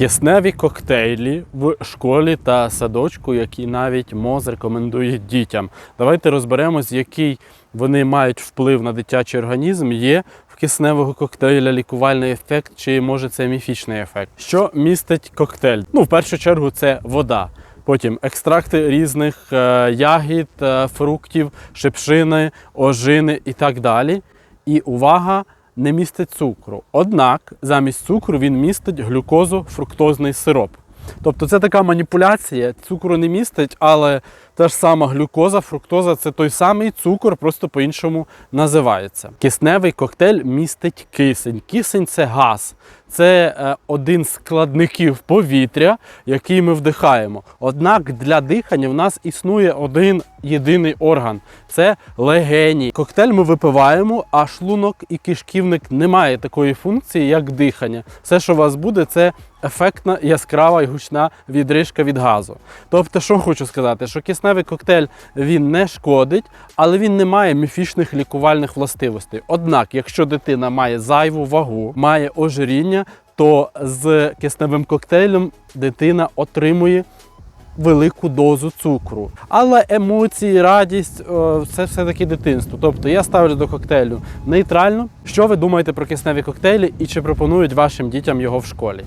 Кисневі коктейлі в школі та садочку, які навіть МОЗ рекомендує дітям. Давайте розберемось, який вони мають вплив на дитячий організм. Є в кисневого коктейля лікувальний ефект, чи може це міфічний ефект? Що містить коктейль? Ну, в першу чергу, це вода. Потім екстракти різних е, ягід, е, фруктів, шипшини, ожини і так далі. І увага, не містить цукру. Однак замість цукру він містить глюкозу-фруктозний сироп. Тобто це така маніпуляція, цукру не містить, але та ж сама глюкоза, фруктоза це той самий цукор, просто по-іншому називається. Кисневий коктейль містить кисень. Кисень це газ. Це е, один з складників повітря, який ми вдихаємо. Однак для дихання в нас існує один єдиний орган це легені. Коктейль ми випиваємо, а шлунок і кишківник не має такої функції, як дихання. Все, що у вас буде, це ефектна, яскрава і гучна відрижка від газу. Тобто, що хочу сказати, що кисневий коктейль він не шкодить, але він не має міфічних лікувальних властивостей. Однак, якщо дитина має зайву вагу, має ожиріння, то з кисневим коктейлем дитина отримує велику дозу цукру. Але емоції, радість це все-таки дитинство. Тобто я ставлю до коктейлю нейтрально. Що ви думаєте про кисневі коктейлі і чи пропонують вашим дітям його в школі?